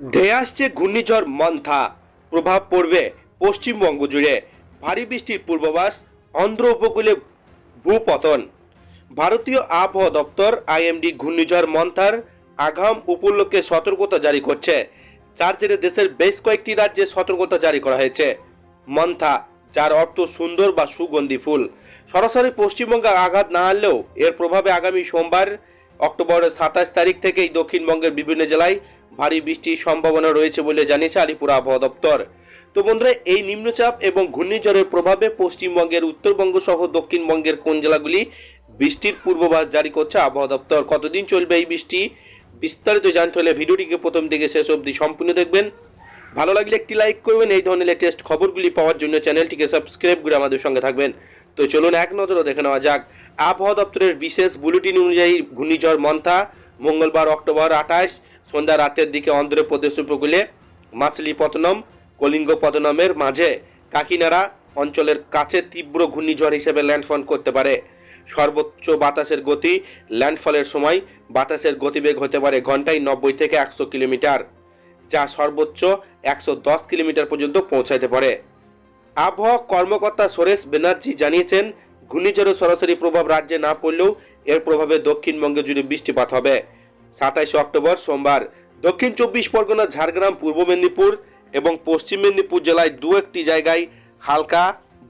ধেয়ে আসছে ঘূর্ণিঝড় মন্থা। প্রভাব পড়বে পশ্চিমবঙ্গ জুড়ে। ভারী বৃষ্টির পূর্বাভাস অন্ধ্র উপকূলে ভূপতন। ভারতীয় আবহাওয়া দপ্তর আইএমডি ঘূর্ণিঝড় মন্থার আগাম উপলক্ষে সতর্কতা জারি করছে। যার জেরে দেশের বেশ কয়েকটি রাজ্যে সতর্কতা জারি করা হয়েছে। মন্থা, যার অর্থ সুন্দর বা সুগন্ধি ফুল। সরাসরি পশ্চিমবঙ্গে আঘাত না আনলেও এর প্রভাবে আগামী সোমবার, অক্টোবরের সাতাশ তারিখ থেকেই দক্ষিণবঙ্গের বিভিন্ন জেলায় ভারী বৃষ্টির সম্ভাবনা রয়েছে বলে জানিয়েছে আলিপুর আবহাওয়া দপ্তর। তো বন্ধুরা, এই নিম্নচাপ এবং ঘূর্ণিঝড়ের প্রভাবে পশ্চিমবঙ্গের উত্তরবঙ্গ সহ দক্ষিণবঙ্গের কোন জেলাগুলি বৃষ্টির পূর্বাভাস জারি করছে আবহাওয়া দপ্তর? কতদিন চলবে এই বৃষ্টি? বিস্তারিত জানতে হলে ভিডিওটিকে প্রথম থেকে শেষ অবধি সম্পূর্ণ দেখবেন। ভালো লাগলে একটি লাইক করবেন, এই ধরনের লেটেস্ট খবরগুলি পাওয়ার জন্য চ্যানেলটিকে সাবস্ক্রাইব করে আমাদের সঙ্গে থাকবেন। তো চলুন এক নজরে দেখে নেওয়া যাক। আবহাওয়া দপ্তরের বিশেষ বুলেটিন অনুযায়ী ঘূর্ণিঝড় মন্থা, মঙ্গলবার অক্টোবর আঠাশ সন্ধ্যা রাতের দিকে অন্ধ্রপ্রদেশ উপকূলে মাছলিপত্তনম কলিঙ্গপত্তনমের মাঝে কাকিনাড়া অঞ্চলের কাছে তীব্র ঘূর্ণিঝড় হিসেবে ল্যান্ডফল করতে পারে। সর্বোচ্চ বাতাসের গতি ল্যান্ডফলের সময় বাতাসের গতিবেগ হতে পারে ঘন্টায় নব্বই থেকে একশো কিলোমিটার, যা সর্বোচ্চ একশো দশ কিলোমিটার পর্যন্ত পৌঁছাতে পারে। আবহাওয়া কর্মকর্তা সুরেশ ব্যানার্জি জানিয়েছেন, ঘূর্ণিঝড়ের সরাসরি প্রভাব রাজ্যে না পড়লেও এর প্রভাবে দক্ষিণবঙ্গে জুড়ে বৃষ্টিপাত হবে। সাতাইশে অক্টোবর সোমবার দক্ষিণ চব্বিশ পরগনা, ঝাড়গ্রাম, পূর্ব মেদিনীপুর এবং পশ্চিম মেদিনীপুর জেলায় দু একটি জায়গায় হালকা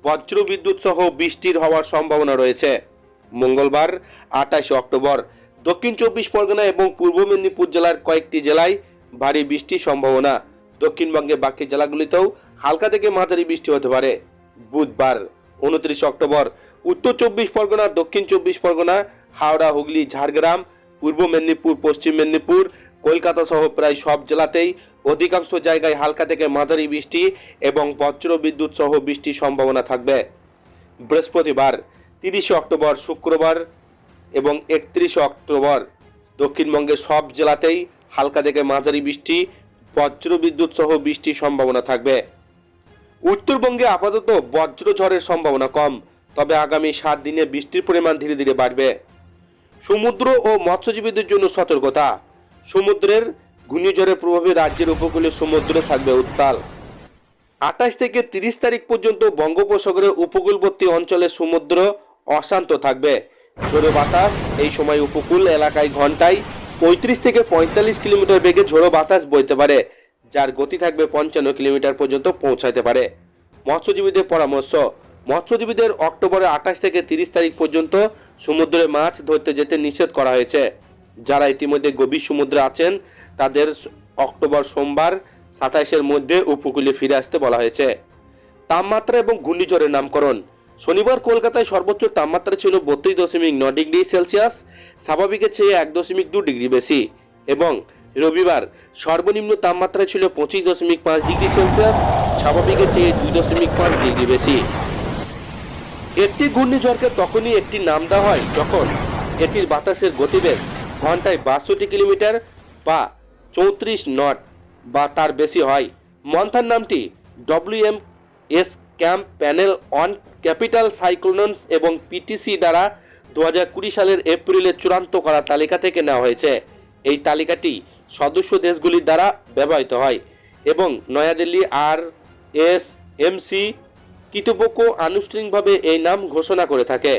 বজ্রবিদ্যুৎ সহ বৃষ্টির হওয়ার সম্ভাবনা রয়েছে। মঙ্গলবার আঠাশে অক্টোবর দক্ষিণ চব্বিশ পরগনা এবং পূর্ব মেদিনীপুর জেলার কয়েকটি জেলায় ভারী বৃষ্টির সম্ভাবনা। দক্ষিণবঙ্গের বাকি জেলাগুলিতেও হালকা থেকে মাঝারি বৃষ্টি হতে পারে। বুধবার উনত্রিশ অক্টোবর উত্তর চব্বিশ পরগনা, দক্ষিণ চব্বিশ পরগনা, হাওড়া, হুগলি, ঝাড়গ্রাম পূর্ব মেদিনীপুর, পশ্চিম মেদিনীপুর, কলকাতা সহ প্রায় সব জেলাতেই অধিকাংশ জায়গায় হালকা থেকে মাঝারি বৃষ্টি এবং বজ্র বিদ্যুৎ সহ বৃষ্টির সম্ভাবনা থাকবে। বৃহস্পতিবার, তিরিশে অক্টোবর শুক্রবার এবং একত্রিশে অক্টোবর দক্ষিণবঙ্গের সব জেলাতেই হালকা থেকে মাঝারি বৃষ্টি, বজ্র বিদ্যুৎ সহ বৃষ্টির সম্ভাবনা থাকবে। উত্তরবঙ্গে আপাতত বজ্র ঝড়ের সম্ভাবনা কম, তবে আগামী সাত দিনে বৃষ্টির পরিমাণ ধীরে ধীরে বাড়বে। সমুদ্র ও মৎস্যজীবীদের জন্য সতর্কতা। সমুদ্রের ঘূর্ণিঝড়ের প্রভাবে রাজ্যের উপকূলে সমুদ্রে থাকবে উত্তাল। আঠাশ থেকে তিরিশ তারিখ পর্যন্ত বঙ্গোপসাগরের উপকূলবর্তী অঞ্চলে সমুদ্র অশান্ত থাকবে। ঝোড়ো বাতাস, এই সময় উপকূল এলাকায় ঘন্টায় পঁয়ত্রিশ থেকে পঁয়তাল্লিশ কিলোমিটার বেগে ঝোড়ো বাতাস বইতে পারে, যার গতি থাকবে পঞ্চান্ন কিলোমিটার পর্যন্ত পৌঁছাতে পারে। মৎস্যজীবীদের পরামর্শ, মৎস্যজীবীদের অক্টোবরের আঠাশ থেকে তিরিশ তারিখ পর্যন্ত সমুদ্রে মাছ ধরতে যেতে নিষেধ করা হয়েছে। যারা ইতিমধ্যে গভীর সমুদ্রে আছেন, তাদের অক্টোবর সোমবার সাতাইশের মধ্যে উপকূলে ফিরে আসতে বলা হয়েছে। তাপমাত্রা এবং ঘূর্ণিঝড়ের নামকরণ। শনিবার কলকাতায় সর্বোচ্চ তাপমাত্রা ছিল বত্রিশ দশমিক ন ডিগ্রি সেলসিয়াস স্বাভাবিকের চেয়ে এক দশমিক দু ডিগ্রি বেশি। এবং রবিবার সর্বনিম্ন তাপমাত্রা ছিল পঁচিশ দশমিক পাঁচ ডিগ্রি সেলসিয়াস স্বাভাবিকের চেয়ে দুই দশমিক পাঁচ ডিগ্রি বেশি। একটি ঘূর্ণিঝড়কে তখনই একটি নাম দেওয়া হয় যখন এটির বাতাসের গতিবেগ ঘন্টায় বাষট্টি কিলোমিটার বা চৌত্রিশ নট বা তার বেশি হয়। মন্থার নামটি WM S camp panel on capital cyclones এবং পিটিসি দ্বারা দু হাজার কুড়ি সালের এপ্রিলে চূড়ান্ত করা তালিকা থেকে নেওয়া হয়েছে। এই তালিকাটি সদস্য দেশগুলির দ্বারা ব্যবহৃত হয় এবং নয়াদিল্লি আর এস এমসি কর্তৃপক্ষ আনুষ্ঠানিকভাবে এই নাম ঘোষণা করে থাকে।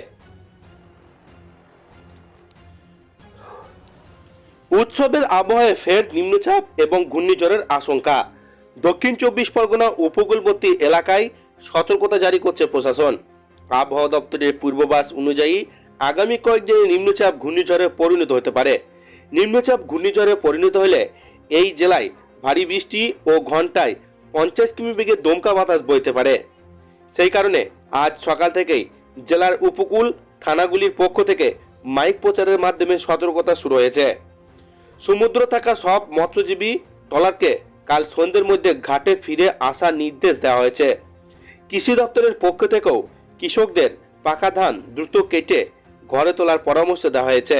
উৎসবের আবহাওয়ায় ফের নিম্নচাপ এবং ঘূর্ণিঝড়ের আশঙ্কা। দক্ষিণ চব্বিশ পরগনা উপকূলবর্তী এলাকায় সতর্কতা জারি করছে প্রশাসন। আবহাওয়া দপ্তরের পূর্বাভাস অনুযায়ী আগামী কয়েকদিনে নিম্নচাপ, ঘূর্ণিঝড়ে পরিণত হতে পারে। নিম্নচাপ, ঘূর্ণিঝড়ে পরিণত হলে এই জেলায় ভারী বৃষ্টি ও ঘন্টায় পঞ্চাশ কিমি বেগে দমকা বাতাস বইতে পারে। সেই কারণে আজ সকাল থেকেই জেলার উপকূল থানাগুলির পক্ষ থেকে মাইক প্রচারের মাধ্যমে সতর্কতা শুরু হয়েছে। সমুদ্র থাকা সব মৎস্যজীবী ট্রলারকে কাল সন্ধ্যের মধ্যে ঘাটে ফিরে আসার নির্দেশ দেওয়া হয়েছে। কৃষি দপ্তরের পক্ষ থেকেও কৃষকদের পাকা ধান দ্রুত কেটে ঘরে তোলার পরামর্শ দেওয়া হয়েছে।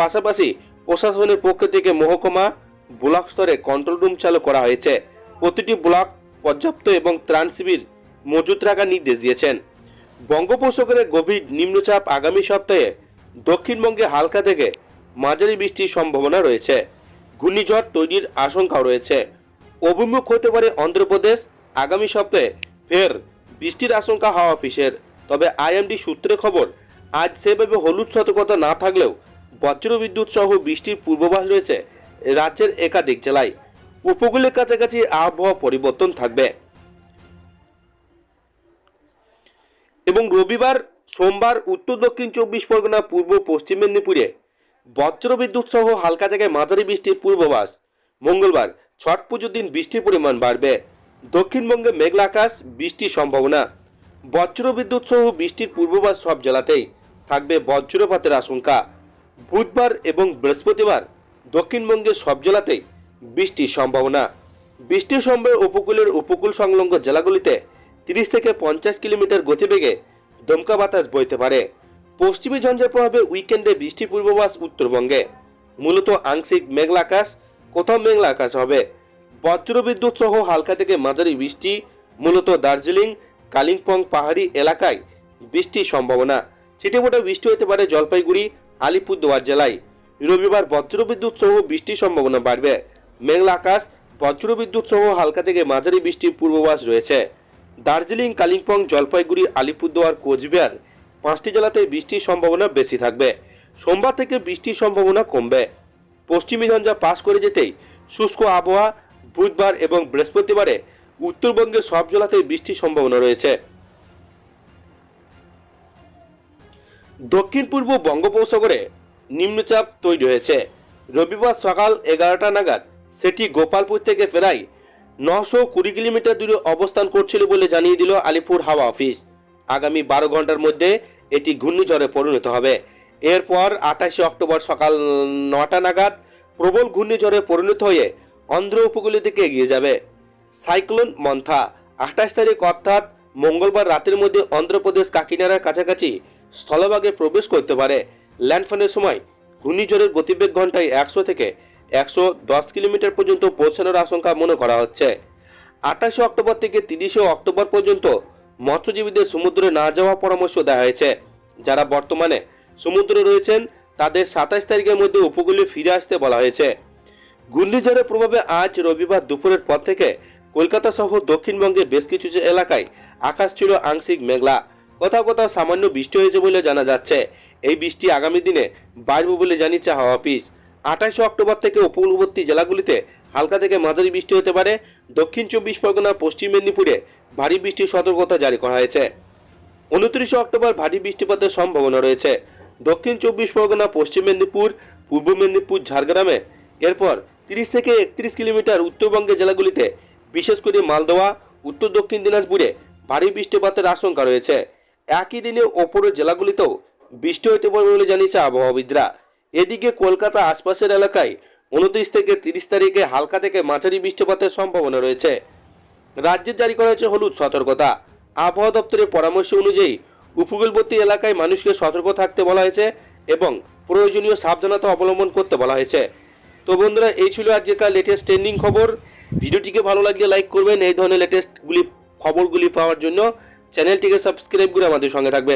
পাশাপাশি প্রশাসনের পক্ষ থেকে মহকুমা ব্লক স্তরে কন্ট্রোল রুম চালু করা হয়েছে। প্রতিটি ব্লক পর্যাপ্ত এবং ত্রাণ শিবির মজুত রাখার নির্দেশ দিয়েছেন। বঙ্গোপসাগরে গভীর নিম্নচাপ আগামী সপ্তাহে দক্ষিণবঙ্গে হালকা থেকে মাঝারি বৃষ্টির সম্ভাবনা রয়েছে। ঘূর্ণিঝড় তৈরির আশঙ্কাও রয়েছে। অভিমুখ হতে পারে অন্ধ্রপ্রদেশ। আগামী সপ্তাহে ফের বৃষ্টির আশঙ্কা হাওয়া অফিসের। তবে আইএমডি সূত্রে খবর, আজ সেভাবে হলুদ সতর্কতা না থাকলেও বজ্রবিদ্যুৎ সহ বৃষ্টির পূর্বাভাস রয়েছে রাজ্যের একাধিক জেলায়। উপকূলের কাছাকাছি আবহাওয়া পরিবর্তন থাকবে। এবং রবিবার, সোমবার, উত্তর, দক্ষিণ চব্বিশ পরগনা, পূর্ব, পশ্চিম মেদিনীপুরে বজ্রবিদ্যুৎ সহ হালকা জায়গায় মাঝারি বৃষ্টির পূর্বাভাস। মঙ্গলবার ছট পুজোর দিন বৃষ্টির পরিমাণ বাড়বে। দক্ষিণবঙ্গে মেঘলা আকাশ, বৃষ্টির সম্ভাবনা। বজ্রবিদ্যুৎ সহ বৃষ্টির পূর্বাভাস সব জেলাতেই থাকবে বজ্রপাতের আশঙ্কা। বুধবার এবং বৃহস্পতিবার দক্ষিণবঙ্গের সব জেলাতেই বৃষ্টির সম্ভাবনা। বৃষ্টির সম্ভাব্য উপকূলের উপকূল সংলগ্ন জেলাগুলিতে তিরিশ থেকে পঞ্চাশ কিলোমিটার গতিবেগে দমকা বাতাস বইতে পারে। পশ্চিমী ঝঞ্ঝার প্রভাবে উইকেন্ডে বৃষ্টি পূর্বাভাস উত্তরবঙ্গে। মূলত আংশিক মেঘলা আকাশ, কোথাও মেঘলা আকাশ হবে। বজ্রবিদ্যুৎ সহ হালকা থেকে মাঝারি বৃষ্টি, মূলত দার্জিলিং, কালিম্পং পাহাড়ি এলাকায় বৃষ্টির সম্ভাবনা। ছিটেফোঁটা বৃষ্টি হতে পারে জলপাইগুড়ি, আলিপুরদুয়ার জেলায়। রবিবার বজ্রবিদ্যুৎ সহ বৃষ্টির সম্ভাবনা বাড়বে। মেঘলা আকাশ, বজ্রবিদ্যুৎ সহ হালকা থেকে মাঝারি বৃষ্টির পূর্বাভাস রয়েছে। দার্জিলিং, কালিম্পং, জলপাইগুড়ি, আলিপুরদুয়ার, কোচবিহার পাঁচটি জেলাতে বৃষ্টির সম্ভাবনা বেশি থাকবে। সোমবার থেকে বৃষ্টির সম্ভাবনা কমবে। পশ্চিমী ঝঞ্ঝা পাস করে যেতেই শুষ্ক আবহাওয়া বুধবার এবং বৃহস্পতিবারে উত্তরবঙ্গের সব জেলাতেই বৃষ্টির সম্ভাবনা রয়েছে। দক্ষিণ পূর্ব বঙ্গোপসাগরে নিম্নচাপ তৈরি হয়েছে। রবিবার সকাল এগারোটা নাগাদ সেটি গোপালপুর থেকে প্রায় নশো কুড়ি কিলোমিটার দূরে অবস্থান করছিল বলে জানিয়ে দিল আলিপুর হাওয়া অফিস। আগামী বারো ঘণ্টার মধ্যে এটি ঘূর্ণিঝড়ে পরিণত হবে। এরপর আঠাশে অক্টোবর সকাল নটা নাগাদ প্রবল ঘূর্ণিঝড়ে পরিণত হয়ে অন্ধ্র উপকূলের দিকে এগিয়ে যাবে। সাইক্লোন মন্থা, আঠাশ তারিখ অর্থাৎ মঙ্গলবার রাতের মধ্যে অন্ধ্রপ্রদেশ কাকিনাড়ার কাছাকাছি স্থলভাগে প্রবেশ করতে পারে। ল্যান্ডফলের সময় ঘূর্ণিঝড়ের গতিবেগ ঘন্টায় একশো থেকে একশো দশ কিলোমিটার পর্যন্ত পৌঁছানোর আশঙ্কা মনে করা হচ্ছে। আঠাশে অক্টোবর থেকে তিরিশে অক্টোবর পর্যন্ত মৎস্যজীবীদের সমুদ্রে না যাওয়ার পরামর্শ দেওয়া হয়েছে। যারা বর্তমানে সমুদ্রে রয়েছেন, তাদের সাতাশ তারিখের মধ্যে উপকূলে ফিরে আসতে বলা হয়েছে। ঘূর্ণিঝড়ের প্রভাবে আজ রবিবার দুপুরের পর থেকে কলকাতা সহ দক্ষিণবঙ্গের বেশ কিছু এলাকায় আকাশ ছিল আংশিক মেঘলা। কোথাও কোথাও সামান্য বৃষ্টি হয়েছে বলে জানা যাচ্ছে। এই বৃষ্টি আগামী দিনে বাড়বে বলে জানিয়েছে হাওয়া অফিস। আঠাশে অক্টোবর থেকে উপকূলবর্তী জেলাগুলিতে হালকা থেকে মাঝারি বৃষ্টি হতে পারে। দক্ষিণ চব্বিশ পরগনা, পশ্চিম মেদিনীপুরে ভারী বৃষ্টির সতর্কতা জারি করা হয়েছে। উনত্রিশে অক্টোবর ভারী বৃষ্টিপাতের সম্ভাবনা রয়েছে। দক্ষিণ চব্বিশ পরগনা, পশ্চিম মেদিনীপুর, পূর্ব মেদিনীপুর, ঝাড়গ্রামে এরপর তিরিশ থেকে একত্রিশ কিলোমিটার উত্তরবঙ্গের জেলাগুলিতে, বিশেষ করে মালদোয়া, উত্তর দক্ষিণ দিনাজপুরে ভারী বৃষ্টিপাতের আশঙ্কা রয়েছে। একই দিনে ওপরের জেলাগুলিতেও বৃষ্টি হতে পারে বলে জানিয়েছে আবহাওয়াবিদরা। এদিকে কলকাতা আশপাশের এলাকায় উনত্রিশ থেকে তিরিশ তারিখে হালকা থেকে মাঝারি বৃষ্টিপাতের সম্ভাবনা রয়েছে। রাজ্যে জারি করা হয়েছে হলুদ সতর্কতা। আবহাওয়া দপ্তরের পরামর্শ অনুযায়ী উপকূলবর্তী এলাকায় মানুষকে সতর্ক থাকতে বলা হয়েছে এবং প্রয়োজনীয় সাবধানতা অবলম্বন করতে বলা হয়েছে। তো বন্ধুরা, এই ছিল আজকের লেটেস্ট ট্রেন্ডিং খবর। ভিডিওটিকে ভালো লাগলে লাইক করবেন। এই ধরনের লেটেস্টগুলি খবরগুলি পাওয়ার জন্য চ্যানেলটিকে সাবস্ক্রাইব করে আমাদের সঙ্গে থাকবেন।